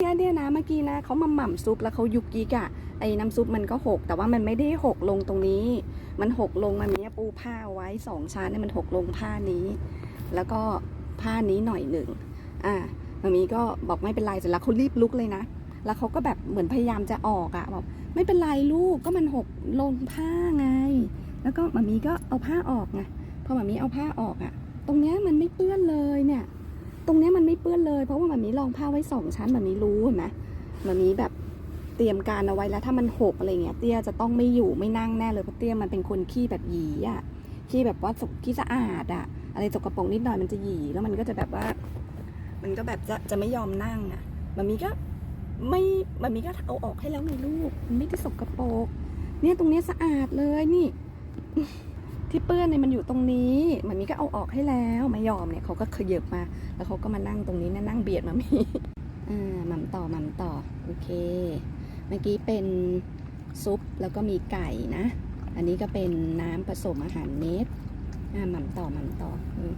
เนี่ยเนี่ยนะเมื่อกี้นะเขามาหม่ำซุปแล้วเขายุกยิกอะไอ้น้ำซุปมันก็หก แต่ว่ามันไม่ได้หกลงตรงนี้ มันหกลงมันมีปูผ้าไว้สองชั้นเนี่ยมันหกลงผ้านี้ แล้วก็ผ้านี้หน่อยหนึ่งอ่ามามีก็บอกไม่เป็นไรเสร็จแล้วเขารีบลุกเลยนะ แล้วเขาก็แบบเหมือนพยายามจะออกอะบอกไม่เป็นไรลูกก็มันหกลงผ้าไง แล้วก็มามีก็เอาผ้าออกไงพอมามีเอาผ้าออกอะตรงเนี้ยมันไม่เปื้อนเลยเนี่ย ตรงนี้มันไม่เปื้อนเลย เพราะว่ามามีรองผ้าไว้สองชั้นมามีรู้เห็นไหมมามีแบบเตรียมการเอาไว้แล้วถ้ามันหกอะไรเงี้ยเตี้ยจะต้องไม่อยู่ไม่นั่งแน่เลยเพราะเตี้ยมันเป็นคนขี้แบบหยีอะขี้แบบว่าสกขี้สะอาดอะอะไรสกปรกนิดหน่อยมันจะหยีแล้วมันก็จะแบบว่า มันก็แบบจะจะไม่ยอมนั่งอะมามีก็ไม่มามีก็เอาออกให้แล้วไงลูกมันไม่ได้สกปรกเนี่ยตรงเนี้ยสะอาดเลยนี่ ที่เปื้อนเนี่ยมันอยู่ตรงนี้มันมีก็เอาออกให้แล้วไม่ยอมเนี่ยเขาก็ขยับมา แล้วเขาก็มานั่งตรงนี้นะนั่งเบียดมามีอ่าหม่ำต่อหม่ำต่อโอเค เมื่อกี้เป็นซุปแล้วก็มีไก่นะ อันนี้ก็เป็นน้ำผสมอาหารเม็ดอ่าหม่ำต่อหม่ำต่ออืม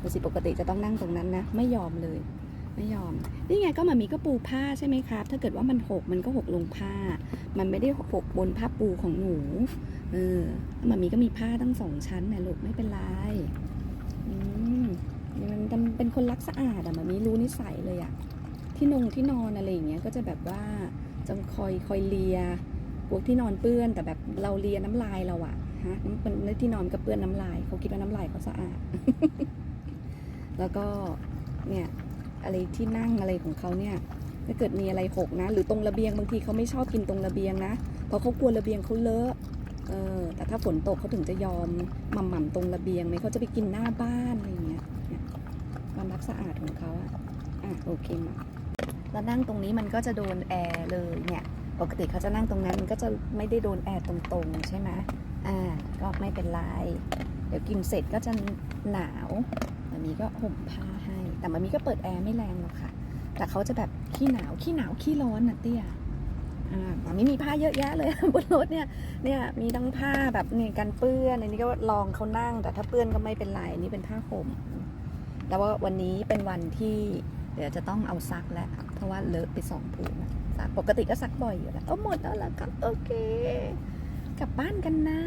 ปกติปกติจะต้องนั่งตรงนั้นนะ ไม่ยอมเลย ไม่ยอม นี่ไงก็มามีก็ปูผ้าใช่ไหมครับ ถ้าเกิดว่ามันหกมันก็หกลงผ้า มันไม่ได้หกบนผ้าปูของหนู เออมามีก็มีผ้าตั้งสองชั้นนะลูกไม่เป็นไร อืมมันเป็นคนรักสะอาดอะมามีรู้นิสัยเลยอะที่นงที่นอนอะไรอย่างเงี้ยก็จะแบบว่าจะคอยคอยเลียพวกที่นอนเปื้อนแต่แบบเราเลียน้ำลายเราอะฮะน้ำเป็นที่นอนก็เปื้อนน้ำลายเขาคิดว่าน้ำลายเขาสะอาด แล้วก็เนี่ย อะไรที่นั่งอะไรของเขาเนี่ยถ้าเกิดมีอะไรหกนะ หรือตรงระเบียงบางทีเขาไม่ชอบกินตรงระเบียงนะเพราะเขากลัวระเบียงเขาเลอะเออแต่ถ้าฝนตกเขาถึงจะยอมหม่ำๆตรงระเบียงไหมเขาจะไปกินหน้าบ้านอะไรอย่างเงี้ยความรักสะอาดของเขาอะอะโอเคมาแล้วนั่งตรงนี้มันก็จะโดนแอร์เลยเนี่ยปกติเขาจะนั่งตรงนั้นมันก็จะไม่ได้โดนแอร์ตรงๆ ใช่ไหมอ่าก็ไม่เป็นไร เดี๋ยวกินเสร็จก็จะหนาวมันมีก็ห่มผ้าให้ แต่มันมีก็เปิดแอร์ไม่แรงหรอกค่ะ แต่เขาจะแบบขี้หนาวขี้หนาวขี้ร้อนน่ะเตี้ยอ่ามันไม่มีผ้าเยอะแยะเลยบนรถเนี่ยเนี่ยมีทั้งผ้าแบบนี่กันเปื้อนอันนี้ก็ลองเขานั่ง แต่ถ้าเปื้อนก็ไม่เป็นไรนี่เป็นผ้าห่มแต่ว่าวันนี้เป็นวันที่เดี๋ยวจะต้องเอาซักแล้วเพราะว่าเลอะไปสองผืนซักปกติก็ซักบ่อยอยู่แล้วเอาหมดแล้วเหรอครับโอเค กลับบ้านกันนะ